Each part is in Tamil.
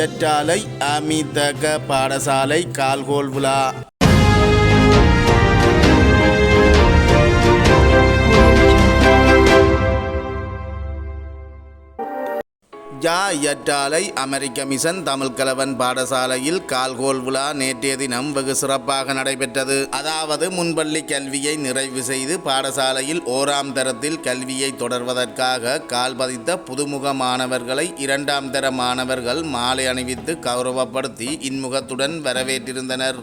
ஐயற்றாலை அமிதக பாடசாலை கால்கோல் விழா. ஜா எட்டாலை அமெரிக்க மிஷன் தமிழ் கலவன் பாடசாலையில் கால்கோல் விழா நேற்றைய தினம் வெகு சிறப்பாக நடைபெற்றது. அதாவது முன்பள்ளி கல்வியை நிறைவு செய்து பாடசாலையில் ஓராம் தரத்தில் கல்வியை தொடர்வதற்காக கால் பதித்த புதுமுக மாணவர்களை இரண்டாம் தர மாணவர்கள் மாலை அணிவித்து கௌரவப்படுத்தி இன்முகத்துடன் வரவேற்றிருந்தனர்.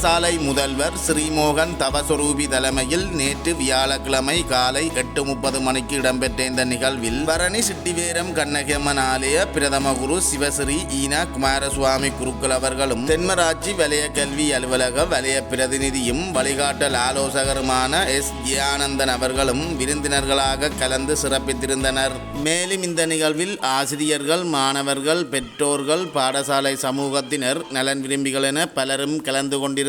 பாடசாலை முதல்வர் ஸ்ரீமோகன் தவஸ்வரூபி தலைமையில் நேற்று வியாழக்கிழமை காலை எட்டு முப்பது மணிக்கு இடம்பெற்ற இந்த நிகழ்வில் பரணி சிட்டிவேரம் கண்ணகியம்மன் ஆலய பிரதம குரு சிவஸ்ரீ ஈனா குமாரசுவாமி குருக்கள் அவர்களும் தென்மராட்சி வலய கல்வி அலுவலக வலய பிரதிநிதியும் வழிகாட்டல் ஆலோசகருமான எஸ் ஜியானந்தன் அவர்களும் விருந்தினர்களாக கலந்து சிறப்பித்திருந்தனர். மேலும் இந்த நிகழ்வில் ஆசிரியர்கள் மாணவர்கள் பெற்றோர்கள் பாடசாலை சமூகத்தினர் நலன் விரும்பிகள் என பலரும் கலந்து கொண்டிருந்தனர்.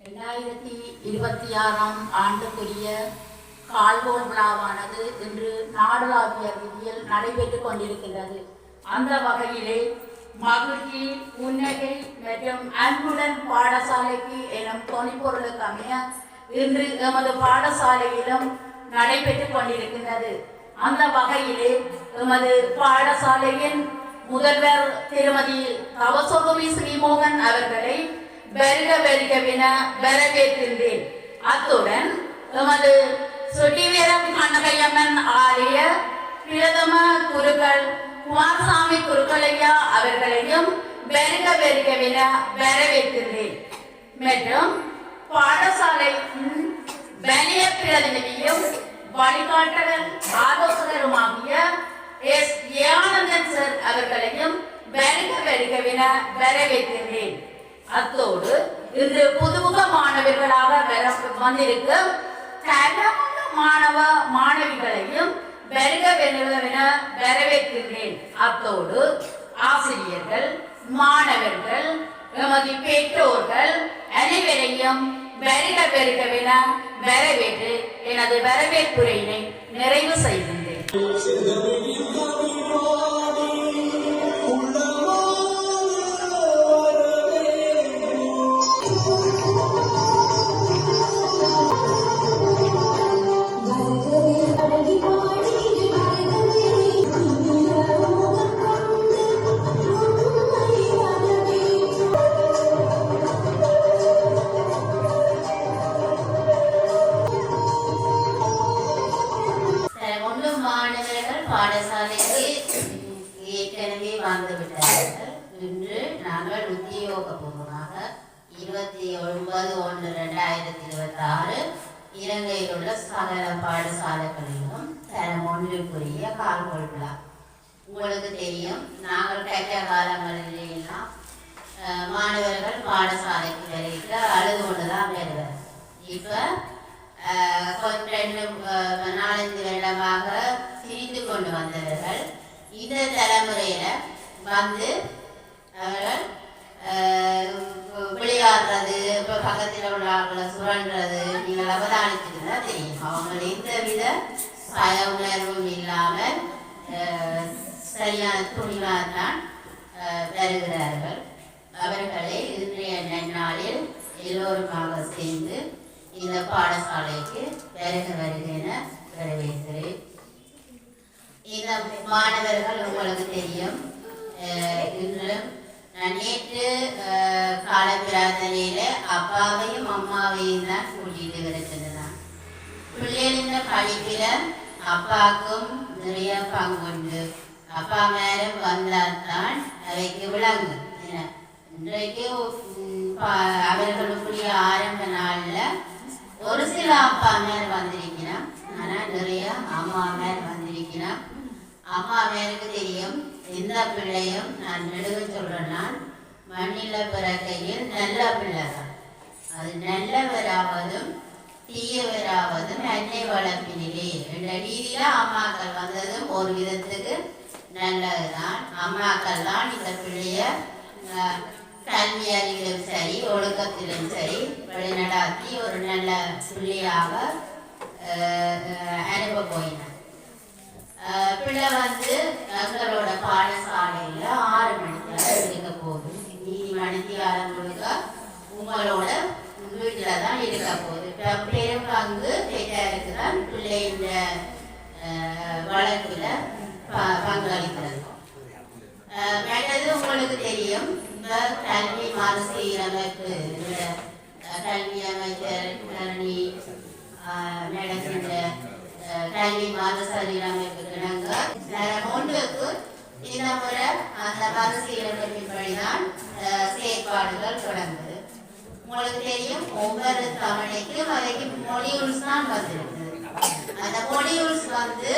ரெண்டாயிரத்தி இருபத்தி ஆறாம் ஆண்டுக்குரிய கால்கோள் விழாவானது இன்று நாடளாவிய நடைபெற்றுக் கொண்டிருக்கின்றது அந்த வகையிலே மகிழ்ச்சி புன்னகை மற்றும் அன்புடன் பாடசாலைக்கு எனும் தொனிப்பொருளுக்கு அமைய இன்று எமது பாடசாலையிலும் நடைபெற்றுக் கொண்டிருக்கின்றது அந்த வகையிலே எமது பாடசாலையின் முதல்வர் திருமதி தவசோகவி ஸ்ரீமோகன் அவர்களை வருக வருகவென வரவேற்கின்றேன். அத்துடன் எமது சுட்டிவீரம் கண்ணகையம்மன் ஆலய பிரதம குருக்கள் குமாரசாமி குருக்களையா அவர்களையும் பெருக வருகவென வரவேற்கிறேன். மற்றும் பாடசாலையின் வலிய பிரதிநிதியும் வழிகாட்டல் ஆலோசகருமாகிய எஸ். ஏனந்தன் சார் அவர்களையும் வருக வருகவென வரவேற்கிறேன். அத்தோடு இன்று புதுமுக மாணவர்களாக வர வந்திருக்கும் தரமுள்ள மாணவ மாணவிகளையும் பெருக வருகவென வரவேற்கின்றேன். அத்தோடு ஆசிரியர்கள் மாணவர்கள் எமது பெற்றோர்கள் அனைவரையும் வருக வருகவென வரவேற்று எனது வரவேற்புரையினை நிறைவு செய்கின்றேன். இலங்கையில் உள்ள சகல பாடசாலைகளிலும் தரம் ஒன்றுக்குரிய கால்கோள் விழா உங்களுக்கு தெரியும் நாங்கள் கற்ற காலங்களிலாம் மாணவர்கள் பாடசாலைக்கு வருகிற அழுது கொண்டு தான் வருவார் இப்போ கொஞ்சம் ரெண்டு நாலஞ்சு வருடமாக பிரிந்து கொண்டு வந்தவர்கள் இந்த தலைமுறையில் வந்து அவர்கள் விளையாடுறது இப்போ பக்கத்தில் உள்ள ஆட்களை சுழன்றது நீங்கள் அவதானிச்சுட்டு தெரியும். அவங்க எந்தவித பய உணர்வும் இல்லாமல் சரியான துணிவாக தான் வருகிறார்கள். அவர்களை இன்றைய நன்னாளில் எல்லோருமாக சேர்ந்து இந்த பாடசாலைக்கு வருக வருக என வரவேற்கிறேன். இந்த மாணவர்கள் உங்களுக்கு தெரியும் இன்றும் இன்று நேற்று கால பிரார்த்தனையில அப்பாவையும் அம்மாவையும் தான் கூட்டிட்டு வருகின்றன பிள்ளைகளின் படிப்பில அப்பாவுக்கும் நிறைய பங்குண்டு. அப்பா மேல வந்தால்தான் அவைக்கு விளங்கு. இன்றைக்கு அவர்களுக்குரிய ஆரம்ப நாள்ல ஒரு சில அப்பா மேல் வந்திருக்கிறான். ஆனா நிறைய அம்மா மேல் வந்திருக்கிறான். அம்மா மேலுக்கு தெரியும் இந்த பிள்ளையும் நான் நெடுக சொல்றேன்னா மண்ணில பிறக்கையில் நல்ல பிள்ளை தான் அது நல்லவராவதும் தீயவராவதும் அன்னை வளர்ப்பினிலே. என்ற ரீதியில அம்மாக்கள் வந்ததும் ஒரு விதத்துக்கு நல்லதுதான். அம்மாக்கள் தான் இந்த பிள்ளைய கல்வி அறிவிலும் சரி ஒழுக்கத்திலும் சரி வழிநடாத்தி ஒரு நல்ல பிள்ளையாக அனுப்ப போயினார் பிள்ளை வந்து எங்களோட பாடசாலையில ஆறு மணிக்கு இருக்க போகுது. நீதி மணிக்கு ஆரம்பிக்க உங்களோட வீட்டில் தான் இருக்க போகுது. இப்ப பெரும் பங்கு பெற்றாருக்கு தான் பிள்ளையின் அஹ், வளர்ப்புல ப- பங்களிக்கிறது. அஹ், உங்களுக்கு தெரியும். இந்த கல்வி மறுசீரமைப்பு கல்வி அமைச்சர் கல்வி ஆஹ், நடக்கின்ற கல்வி மறுசீரமைப்பு இருக்கிறாங்க தரம் ஒன்றுக்கு இந்த முறை அந்த மறுசீரமைப்பின்படிதான் செயற்பாடுகள் தொடங்குது உங்களுக்கு தெரியும் ஒவ்வொரு தவணைக்கும் அதைக்கு மொழியூல்ஸ் தான் வந்திருக்கு. அந்த மொழியூல்ஸ் வந்து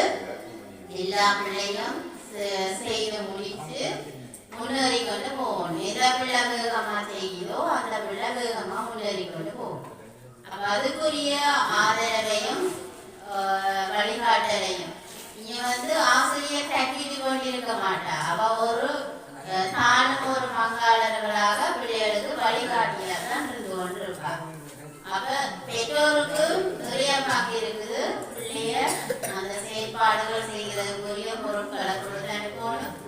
எல்லா பிள்ளையும் செய்து முடித்து முன்னேறி கொண்டு போகணும். எந்த பிள்ளை வேகமா செய்யுதோ அந்த பிள்ளை வேகமா முன்னேறி கொண்டு போகணும். அப்ப அதுக்குரிய ஆதரவையும் வழிகாட்டலையும். இங்க வந்து ஆசிரியர் கட்டிட்டு கொண்டிருக்க மாட்டா. அவ ஒரு தானும் ஒரு பங்காளர்களாக பிள்ளைகளுக்கு வழிகாட்டியாக தான் இருந்து கொண்டிருப்பாங்க அப்ப பெற்றோருக்கு நிறைய பங்கு இருக்குது. பிள்ளைய அந்த செயற்பாடுகள் செய்கிறதுக்குரிய பொருட்களை கொடுத்து அனுப்பணும்.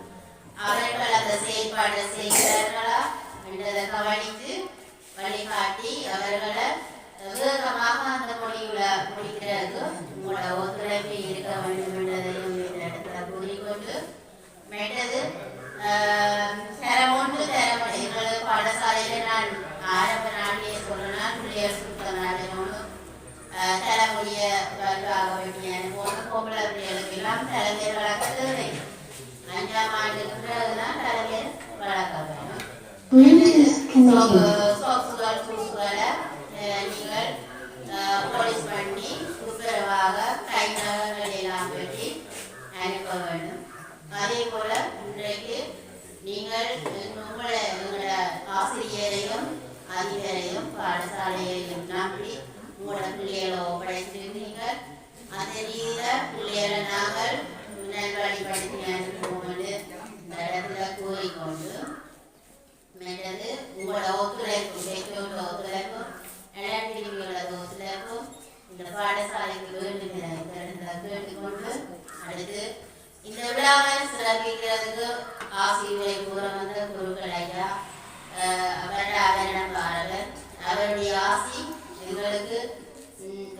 அவர்கள் அந்த செயற்பாடு செய்கிறார்களா? என்றதை கவனித்து வழிகாட்டி அவர்களை வேகமாக அந்த மொழிகளை முடிக்கிறது. உங்களோட ஒத்துழைப்பு இருக்க வேண்டும் என்றதையும் இந்த இடத்துல கூறிக்கொண்டு மெட்டது. தரம் ஒன்று தரம் எங்களது பாடசாலையில நான் ஆரம்ப நாட்டிலே சொல்லணும் பிள்ளையர் சுத்தம் நடக்கணும் தலைமுடிய வலுவாக வேண்டிய அனுபவம் பொம்பளை பிள்ளைகளுக்கு எல்லாம் தலைமையர் வளர்க்க தேவை அஞ்சாம் ஆண்டுக்கு பிறகுதான் தலைமையர் வளர்க்க வேணும் சோப்புகள் சூசுகளை நீங்கள் அஹ், போலீஸ் பண்ணி துப்புரவாக கை நகங்கள் எல்லாம் வெட்டி அனுப்ப வேண்டும் அதே போல இன்றைக்கு நீங்கள் உங்களை உங்களோட ஆசிரியரையும் அதிபரையும் பாடசாலையையும் நம்பி உங்களோட பிள்ளைகளை ஒப்படைத்திருந்தீர்கள் அந்த ரீதியில பிள்ளைகளை நாங்கள் நல்வழிப்படுத்தி அனுப்புவோம் என்று இந்த இடத்துல கூறிக்கொண்டு மற்றது உங்களோட ஒத்துழைப்பு பெற்றோர்களோட ஒத்துழைப்பு இளம்பிரிவுகளோட ஒத்துழைப்பும் இந்த பாடசாலைக்கு சிறப்பிக்கிறதுக்கு ஆசிரியரை கூற வந்த குருக்கள் ஐயா அஹ், அவருடைய அவரிடம் பாரவர் ராசி எங்களுக்கு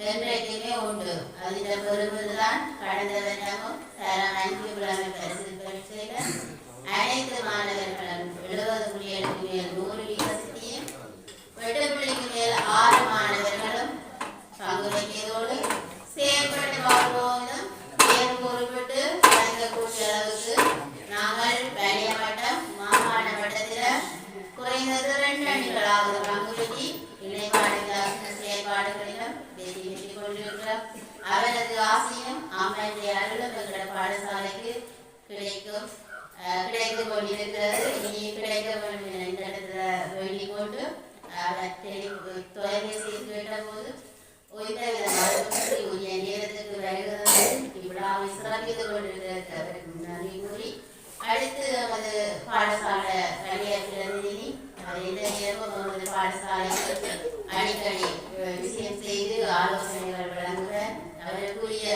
என்றைக்குமே உண்டு. அதில் பெருமைதான் கடந்த வருடமும் தரம் அஞ்சு கிழமை பரிசு பரீட்சையில் அனைத்து மாணவர்களும் எழுபது புள்ளிகளுக்கு மேல் நூறு வீதத்தையும் எட்டு புள்ளிக்கு மேல் ஆறு மாணவர்களும் பங்கு வைக்கிறதோடு செயல்பட்டு வாழ்வோம் பேர் குறிப்பிட்டு வழங்கக்கூடிய அளவுக்கு நாங்கள் வணிக மட்டம் மாகாண மட்டத்தில் குறைந்தது ரெண்டு அணிகளாவது பங்கு பெற்றி செயல்பாடுகளிலும் வெற்றி பெற்று கொண்டிருக்கிறோம். அவரது ஆசையும் அம்மையுடைய அருளும் எங்களோட பாடசாலைக்கு கிடைக்கும் அஹ், கொண்டிருக்கிறது. இனி கிடைக்க வேண்டும் என வேண்டிக் கொண்டு அவர் டெலி- தொலைபேசியில் கேட்டபோது உயிர உரிய நேரத்துக்கு வருகிறது இவ்வளவு சிறப்பித்துக் கொண்டிருக்கிறது அவருக்கு நன்றி கூறி அடுத்து நமது பாடசாலை கல்வியை பிரதிநிதி அவர் எந்த நேரமும் நமது பாடசாலைக்கு அடிக்கடி விஷயம் செய்து ஆலோசனைகள் வழங்குக அவருக்குரிய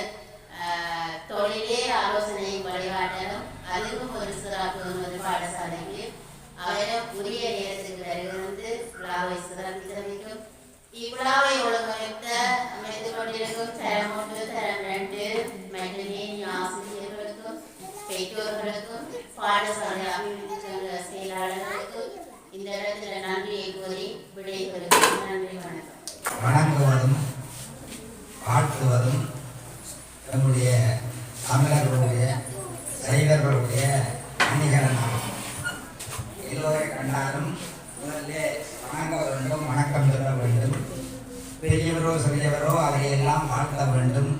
தொழிலே ஆலோசனை வழிகாட்டலும் அதுவும் ஒரு சிறப்பு நமது பாடசாலைக்கு. அவரை உரிய நேரத்துக்கு வருகிறது விழாவை சிறப்பித்தமைக்கும் இவ்விழாவை ஒழுங்கமைத்த அமைத்துக் கொண்டிருக்கும் தரம் ஒன்று தரம் ரெண்டு மட்டுமே ஆசிரியர்களுக்கும் பெற்றோர்களுக்கும் பாடசாலை அமைப்பு செயலாளர்களுக்கும் இந்த இடத்துல நன்றியை கோரி விடைபெறுகிறேன். வணங்குவதும் வாழ்த்துவதும் நம்முடைய தமிழர்களுடைய சைவர்களுடைய அணிகலனாகும். எல்லோரை கண்டாலும் முதல்ல வணங்க வேண்டும் வணக்கம் சொல்ல வேண்டும். பெரியவரோ சிறியவரோ அதையெல்லாம் வாழ்த்த வேண்டும்.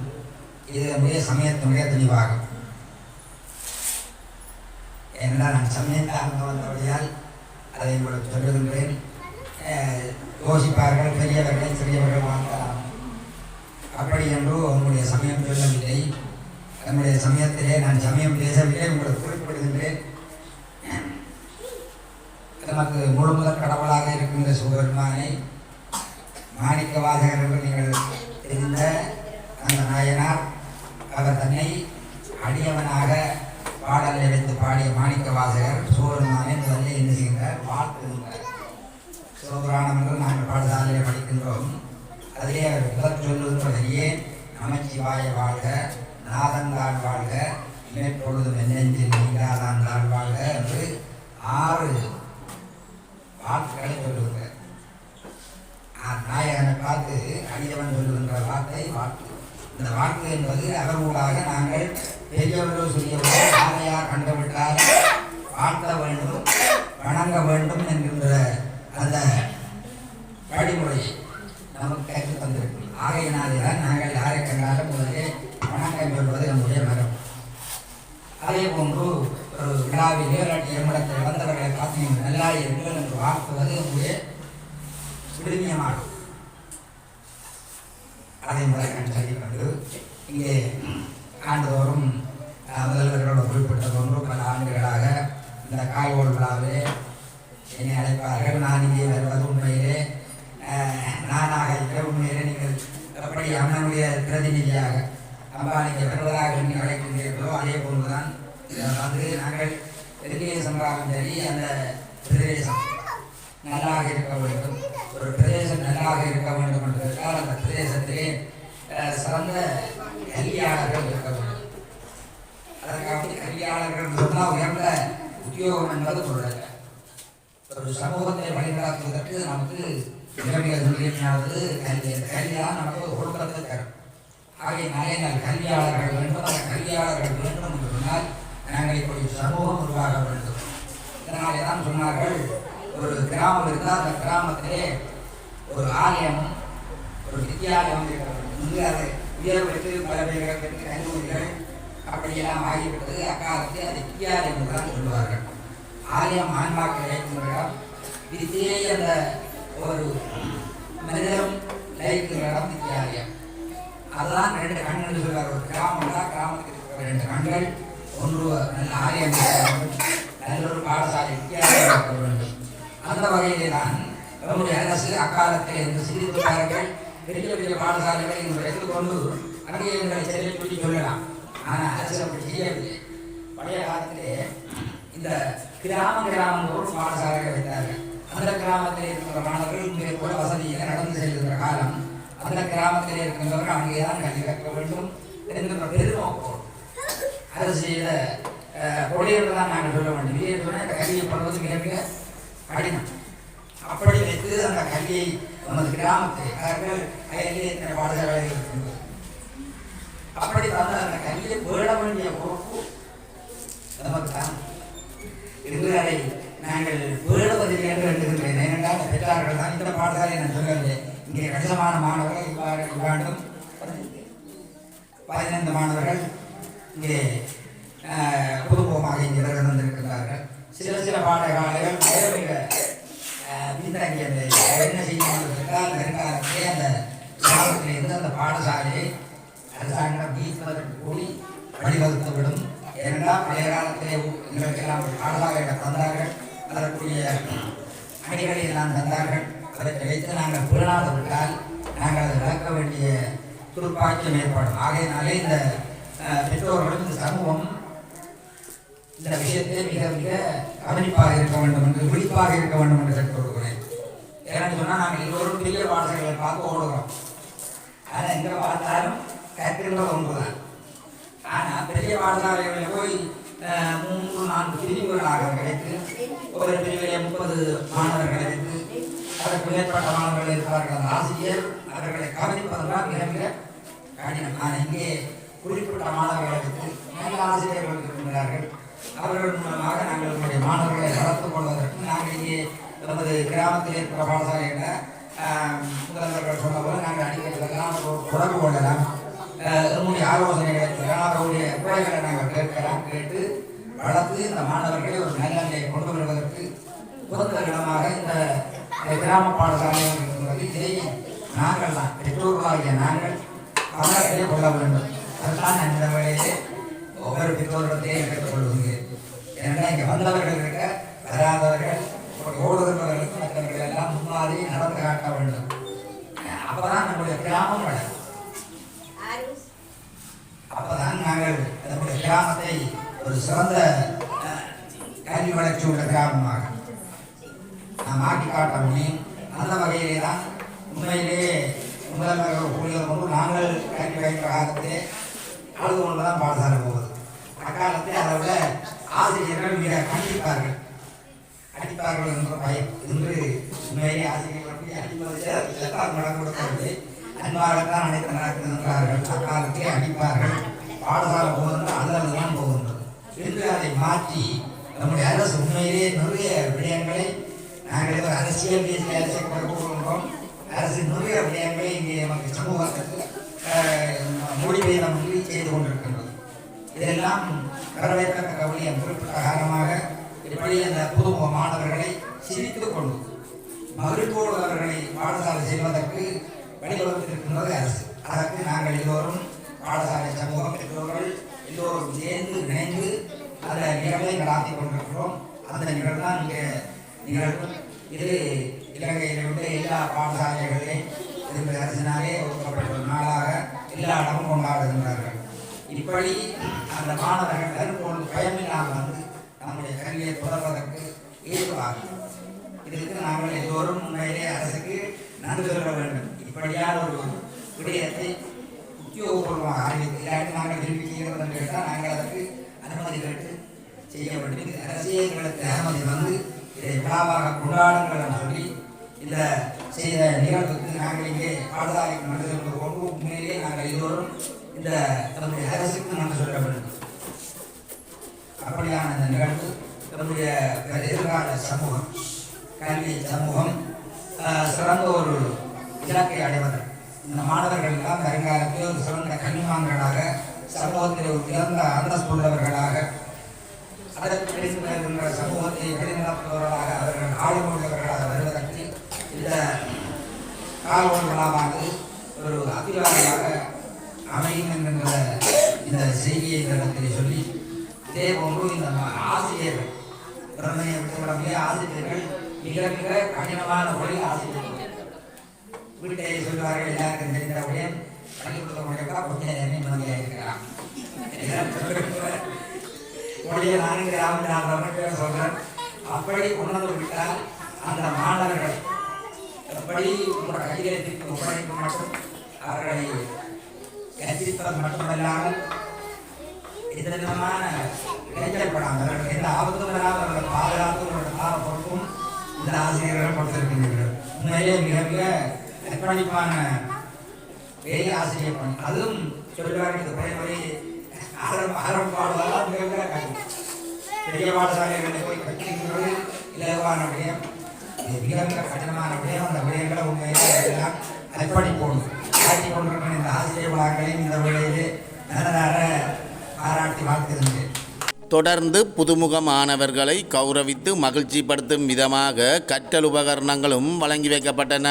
இது நம்முடைய சமயத்தினுடைய துணிவாகும் ஏனென்றால் நான் சமயத்தார்ந்து வந்தபடியால் அதை உங்களுக்கு சொல்லுகின்றேன் அஹ், யோசிப்பார்கள் பெரியவர்களை சிறியவர்கள் வாழ்த்தலாம் அப்படி என்று உங்களுடைய சமயம் சொல்லவில்லை நம்முடைய சமயத்திலே நான் சமயம் பேசவில்லை உங்களுக்கு குறிப்பிடுகின்றேன் நமக்கு முழு முதல் கடவுளாக இருக்கின்ற சிவபெருமானை மாணிக்க வாசகர் என்று நீங்கள் தெரிந்த அந்த நாயனார் அவர் தன்னை அடியவனாக பாடலை எடுத்து பாடிய மாணிக்க வாசகர் சிவபெருமானை முதலில் என்ன செய்கின்றார்? வாழ்த்துகின்றார் சிவபுராணம் என்று நாங்கள் பாடசாலையில் படிக்கின்றோம். அதிலே அவர் முதல் சொல்லுகின்றதையே நமச்சிவாய வாழ்க நாதந்தாள் வாழ்க இணைப்பொழுதும் என்னெஞ்சில் நீங்காதாந்தாள் வாழ்க என்று ஆறு வாக்குகளை சொல்லுகிறார் நாயகனை பார்த்து அடியவன் சொல்லுகின்ற வார்த்தை வாக்கு. இந்த வாக்கு என்பது அகர்வூடாக நாங்கள் பெரியவரோ சிறியவரோ யாரையார் கண்டுவிட்டால் வாழ்த்த வேண்டும் வணங்க வேண்டும் என்கின்ற அந்த வழிமுறையை நமக்கு கற்றுத் தந்திருக்கும் ஆகையினாலே நாங்கள் யாரை கண்டாலும் முதலில் வணக்கம் சொல்வது நம்முடைய மரம் அதே போன்று ஒரு விழாவிலே இல்லாட்டி எம்மிடத்தில் வந்தவர்களை பார்த்தீங்க நல்லா இருங்கள் என்று வாழ்த்துவது நம்முடைய விடுமியமாகும் அதை முதல் சொல்லிக் கொண்டு இங்கே ஆண்டுதோறும் அஹ், முதல்வர்களோடு குறிப்பிட்ட போன்று பல ஆண்டுகளாக இந்த காய்கோள் விழாவிலே என்னை அழைப்பார்கள் நான் இங்கே வருவது உண்மையிலே அஹ், நானாக இல்லை உண்மையிலே நீங்கள் எப்படி அண்ணனுடைய பிரதிநிதியாக அம்பானிக்கு வருவதாக நீங்கள் அழைக்கின்றீர்களோ அதே போன்றுதான் அஹ், வந்து நாங்கள் எதிரே சம்பாகம் சரி அந்த பிரதேசம் நல்லாக இருக்க வேண்டும் ஒரு சிறப்பாக இருக்க வேண்டும் என்று அந்த பிரதேசத்திலே சிறந்த கல்வியாளர்கள் இருக்க வேண்டும். அதற்காக கல்வியாளர்கள் சொன்னால் உயர்ந்த உத்தியோகம் என்பது பொருளல்ல. ஒரு சமூகத்தை வழிநடத்துவதற்கு நமக்கு மிக மிக துல்லியமானது கல்வி தான் கல்விதான் நமக்கு ஒழுக்கத்தை தரும். ஆகையினாலே நாங்கள் கல்வியாளர்கள் வேண்டும் அந்த கல்வியாளர்கள் வேண்டும் என்று சொன்னால் நாங்கள் இப்படி சமூகம் உருவாக வேண்டும். இதனாலே தான் சொன்னார்கள் ஒரு கிராமம் இருந்தால் அந்த கிராமத்திலே ஒரு ஆலயமும் ஒரு வித்தியாலயம் இருக்க இங்கு அது உயர் பல கல்லூரிகள் அப்படியெல்லாம் ஆகிவிட்டது. அக்காலத்தில் அதை வித்தியாலயம் என்று தான் சொல்லுவார்கள். ஆலயம் ஆன்மாக்கள் இழைக்கும் வித்தியை அந்த ஒரு மனிதரும் லயிக்கும் இடம் வித்தியாலயம் அதுதான் ரெண்டு கண்கள் சொல்வார் ஒரு கிராமம் தான் கிராமத்துக்கு இருக்கிற ரெண்டு கண்கள் ஒன்று நல்ல ஆலயம் நல்ல ஒரு பாடசாலை வித்தியாலயம் வேண்டும் அந்த வகையிலே தான் நம்முடைய அரசு அக்காலத்தில் இந்த சிறிது பாருங்கள் பெரிய பெரிய பாடசாலைகளை இன்று எடுத்துக்கொண்டு அங்கே எங்களை செல்ல கூட்டி சொல்லலாம் ஆனால் அரசு அப்படி செய்யவில்லை. பழைய காலத்திலே இந்த கிராம கிராமம் பாடசாலைகள் வைத்தார்கள் அந்த கிராமத்தில் இருக்கிற மாணவர்கள் இங்கே கூட வசதியில் நடந்து செல்கிற காலம் அந்த கிராமத்தில் இருக்கின்றவர்கள் அங்கே தான் கல்வி கற்க வேண்டும் என்கின்ற பெருநோக்கம் அரசு செய்த கொடியர்கள் தான் நாங்கள் சொல்ல வேண்டும். இல்லை சொன்னால் இந்த கல்வியை பண்ணுவது மிக மிக கடினம். அப்படி கொடுத்து அந்த கல்வியை நமது கிராமத்தை அவர்கள் அயலிலே இத்தனை பாடசாலைகள் அப்படி தான் அந்த கல்வியை பேட வேண்டிய பொறுப்பு நமக்கு தான் இன்று அதை நாங்கள் பேடுவதில்லை என்று எண்ணுகின்றேன் ஏனென்றால் அந்த பெற்றார்கள் தான் இந்த பாடசாலை நான் சொல்லவில்லை இங்கே கணிசமான மாணவர்கள் இவ்வாறு இவ்வாண்டும் பதினைந்து மாணவர்கள் இங்கே அஹ், இங்கே வந்திருக்கிறார்கள் சில சில பாடகாலைகள் மிக பின்தங்கிய அந்த என்ன செய்யணும் என்றால் வருங்காலத்திலே அந்த கிராமத்திலிருந்து அந்த பாடசாலையை அரசாங்கம் வீழ்வதற்கு கூடி வழிவகுத்துவிடும். ஏனென்றால் பழைய காலத்திலே எங்களுக்கெல்லாம் பாடசாலைகளை தந்தார்கள். அதற்குரிய அணிகளை எல்லாம் தந்தார்கள். அவற்றை வைத்து நாங்கள் புலனாத விட்டால் நாங்கள் அதை விளக்க வேண்டிய துருப்பாக்கியம் ஏற்படும். ஆகையினாலே இந்த பெற்றோர்களும் இந்த சமூகம் இந்த விஷயத்தை மிக மிக கவனிப்பாக இருக்க வேண்டும் என்று விழிப்பாக இருக்க வேண்டும் என்று கேட்டுக்கொள்கிறேன் ஏன்னு சொன்னால் நாங்கள் எல்லோரும் பெரிய பாடசாலைகளை பார்த்து ஓடுகிறோம் ஆனால் எங்கே பார்த்தாலும் கற்கின்ற ஒன்றுதான் ஆனால் பெரிய பாடசாலைகளில் போய் மூன்று நான்கு பிரிவுகளாக கிடைத்து ஒரு பிரிவிலே முப்பது மாணவர்கள் கிடைத்து அதற்கு மேற்பட்ட மாணவர்கள் இருப்பார்கள். அந்த ஆசிரியர் அவர்களை கவனிப்பதெல்லாம் மிக மிக கடினம். ஆனால் இங்கே குறிப்பிட்ட மாணவர்களுக்கு வைத்து ஆசிரியர்கள் இருக்கின்றார்கள். அவர்கள் மூலமாக நாங்கள் நம்முடைய மாணவர்களை வளர்த்துக் கொள்வதற்கு நாங்கள் இங்கே நமது கிராமத்தில் இருக்கிற பாடசாலைகளில் ஆஹ், முதல்வர்கள் சொன்ன போல நாங்கள் அடிக்கடி தொடர்பு கொள்ளலாம். ஆஹ், நம்முடைய ஆலோசனைகளை பெறலாம் அவருடைய குறைகளை நாங்கள் கேட்கலாம். கேட்டு வளர்த்து இந்த மாணவர்களை ஒரு நல்ல கொண்டு வருவதற்கு உகந்த இடமாக இந்த கிராம பாடசாலை இருக்கின்றது இதை நாங்கள் தான் பெற்றோர்களாகிய நாங்கள் கவனத்திலே கொள்ள வேண்டும். அதுதான் நான் இந்த வேளையிலே ஒவ்வொரு பெற்றோரிடத்தையும் கேட்டுக்கொள்கிறேன் ஏன்னா இங்கே வந்தவர்கள் இருக்க வராதவர்கள் ஓடுகிறவர்களுக்கு மற்றவர்கள் எல்லாம் முன்னாடி நடந்து காட்ட வேண்டும். அப்பதான் நம்முடைய கிராமம் வளரும். அப்பதான் நாங்கள் நம்முடைய கிராமத்தை ஒரு சிறந்த கல்வி வளர்ச்சி உள்ள கிராமமாக நாம் ஆக்கி காட்ட முடியும். அந்த வகையிலே தான் உண்மையிலேயே முதல்வர் ஊழியர் கொண்டு நாங்கள் கல்வி வகை காலத்திலே அழுது கொண்டு தான் பாடசாலை போவது. அக்காலத்தில் அதை விட ஆசிரியர்கள் மிக கண்டிப்பார்கள் அடிப்பார்கள் என்ற பயம் என்று உண்மையிலே ஆசிரியர்கள் அடிப்பது எல்லாம் நடக்கவில்லை அன்பாகத்தான் அனைத்து நடக்கின்றார்கள் அக்காலத்திலே அடிப்பார்கள். பாடசாலை போகின்ற அல்லது தான் போகின்றது என்று அதை மாற்றி நம்முடைய அரசு உண்மையிலே நிறைய விடயங்களை நாங்கள் ஏதோ அரசியல் பேசிய அரசை கூறுகின்றோம் அரசு நிறைய விடயங்களை இங்கே நமக்கு சமூகத்தில் மொழிபெயர் மொழி செய்து கொண்டிருக்கின்றது. இதெல்லாம் வரவேற்கத்தக்க விடயம் குறிப்பிட்ட காரணமாக இப்படி அந்த புதுமுக மாணவர்களை சிரித்துக் கொண்டு மகிழ்வோடு அவர்களை பாடசாலை செய்வதற்கு வழிவகுத்திருக்கின்றது அரசு. அதற்கு நாங்கள் எல்லோரும் பாடசாலை சமூகம் பெற்றோர்கள் எல்லோரும் சேர்ந்து இணைந்து அந்த நிகழ்வை நடாத்தி கொண்டிருக்கிறோம். அந்த நிகழ்வு தான் இங்கே நிகழ்வு இது இலங்கையில் உள்ள எல்லா பாடசாலைகளிலும் இந்த அரசினாலே ஒதுக்கப்பட்ட ஒரு நாளாக எல்லா இடமும் கொண்டாடுகின்றார்கள். இப்படி அந்த மாணவர்கள் கருப்பொழுது பயமில்லாமல் வந்து நம்முடைய கல்வியை தொடர்வதற்கு ஏதுவாக இதற்கு நாங்கள் எல்லோரும் உண்மையிலே அரசுக்கு நன்றி சொல்ல வேண்டும். இப்படியான ஒரு விடயத்தை உத்தியோகபூர்வமாக அறிவித்து இல்லாட்டி நாங்கள் விரும்பி செய்கிறோம் என்று கேட்டால் நாங்கள் அதற்கு அனுமதி கேட்டு செய்ய வேண்டும். இது அரசியல்களுக்கு அனுமதி வந்து இதை விழாவாக கொண்டாடுங்கள் என்று சொல்லி இந்த செய்த நிகழ்வுக்கு நாங்கள் இங்கே பாடசாலைக்கு நன்றி சொல்வது கொண்டு உண்மையிலே நாங்கள் எல்லோரும் இந்த தன்னுடைய அரசுக்கு நன்றி சொல்லப்படுது அப்படியான இந்த நிகழ்வு நம்முடைய எதிர்கால சமூகம் கல்வி சமூகம் சிறந்த ஒரு இலக்கை அடைவதற்கு இந்த மாணவர்கள் எல்லாம் வருங்காலத்தில் ஒரு சிறந்த கல்விமான்களாக சமூகத்தில் ஒரு உயர்ந்த அந்தஸ்து உள்ளவர்களாக அதற்கு பிடித்து சமூகத்தை வழிநடத்துபவர்களாக அவர்கள் ஆளுநர்களாக வருவதற்கு இந்த கால்வன் விழாவானது ஒரு அத்திவாரமாக அமையும் என்கின்ற இந்த செய்தியை இடத்திலே சொல்லி இதே இந்த ஆசிரியர்கள் பிரமையை ஆசிரியர்கள் மிக மிக கடினமான மொழி ஆசிரியர்கள். வீட்டை சொல்வார்கள் எல்லாருக்கும் தெரிந்த உடையம் பள்ளிக்கூடத்தில் முடியப்பா கொஞ்சம் நேரம் நிம்மதியாக உடைய நான்கு ராமநாதன் சொல்கிறேன் அப்படி உணர்ந்து விட்டால் அந்த மாணவர்கள் எப்படி உங்களோட கைகளை தீர்த்து ஒப்படைக்க மட்டும்? அவர்களை கற்பிப்பது மட்டுமல்லாமல் எந்த விதமான இடைஞ்சல்படாமல் எந்த ஆபத்தும் வராமல் அவர்கள் பாதுகாத்து உங்களோட பொறுப்பும் இந்த ஆசிரியர்கள் கொடுத்திருக்கின்றீர்கள் உண்மையிலே மிக மிக அர்ப்பணிப்பான வேலை ஆசிரியர் பணி அதுவும் சொல்லுவார்கள் இந்த பிரைமரி மிக மிக பெரிய பாடசாலைகளில் போய் கற்பிக்கிறது இலகுவான விடயம் மிக மிக கடினமான விடயம் அந்த விடயங்களை உண்மையிலே எல்லாம் அர்ப்பணிப்போம் ஆட்சி கொண்டிருக்கிற இந்த ஆசிரியர் விழாக்களையும் இந்த வேளையிலே நல்லதாக பாராட்டி வாழ்த்துகின்றேன் தொடர்ந்து புதுமுக மாணவர்களை கௌரவித்து மகிழ்ச்சிப்படுத்தும் விதமாக கற்றல் உபகரணங்களும் வழங்கி வைக்கப்பட்டன.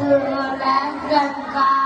thường là gần vào